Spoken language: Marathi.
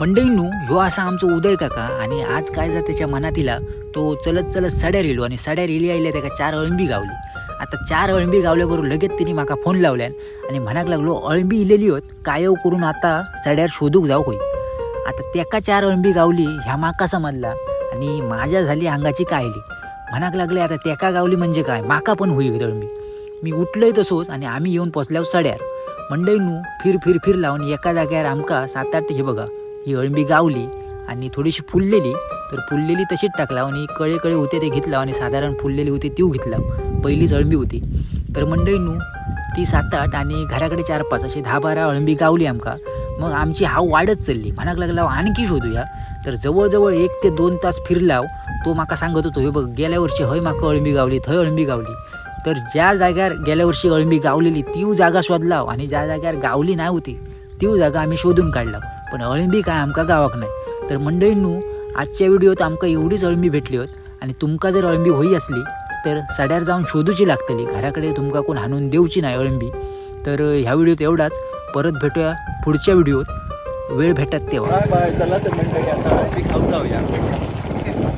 मंडळींनू ह्यो असा आमचो उदय काका आणि आज काय जा त्याच्या मनातीला तो चलत चलत सड्यार येलो आणि सड्यार येली आयल्या त्याका चार अळंबी गावली. आता चार अळंबी गावल्याबरोबर लगेच तिने म्हाका फोन लावल्यान आणि म्हणाक लागलो अळंबी इलेली होत कायव हो करून आता सड्यार शोधूक जाऊ होई आता तेका चार अळंबी गावली ह्या माका समजला आणि माझ्या झाली अंगाची कायली. म्हणाक लागले आता तेका गावली म्हणजे काय? माका पण होई अळंबी. मी उठलोय तसोच आणि आम्ही येऊन पोचल्यावर सड्यार. मंडईनू फिर फिर फिर लावून एका जाग्यावर आमका सात आठ हे बघा. ही अळंबी गावली आणि थोडीशी फुललेली तर फुललेली तशीच टाकला आणि कळे कळे होते ते घेतला आणि साधारण फुललेली होती तीव घेतला. पहिलीच अळंबी होती. तर मंडईनू ती सात आठ आणि घराकडे चार पाच अशी दहा बारा अळंबी गावली आमका. मग आमची हाव वाढत चालली. म्हणाक लागला आणखी शोधूया. तर जवळजवळ एक ते दोन तास फिरलाव. तो माका सांगत होतो हे बघ गेल्या वर्षी हय माका अळंबी गावली थंय अळंबी गावली. तर ज्या जाग्यावर गेल्या वर्षी अळंबी गावलेली तीव जागा शोधलाव आणि ज्या जाग्यावर गावली नाही होती तीव जागा आम्ही शोधून काढला पण अळंबी काय आमकां गावाक नाही. तर मंडळींनू आजच्या व्हिडिओत आमकां एवढीच अळंबी भेटली होत आणि तुमकां जर अळंबी होई असली तर सड्यार जाऊन शोधूची लागतली. घराकडे तुमका कोण हाणून देऊची नाही अळंबी. तर ह्या व्हिडिओत एवढाच. परत भेटूया पुढच्या व्हिडिओत. वेळ भेटत तेव्हा.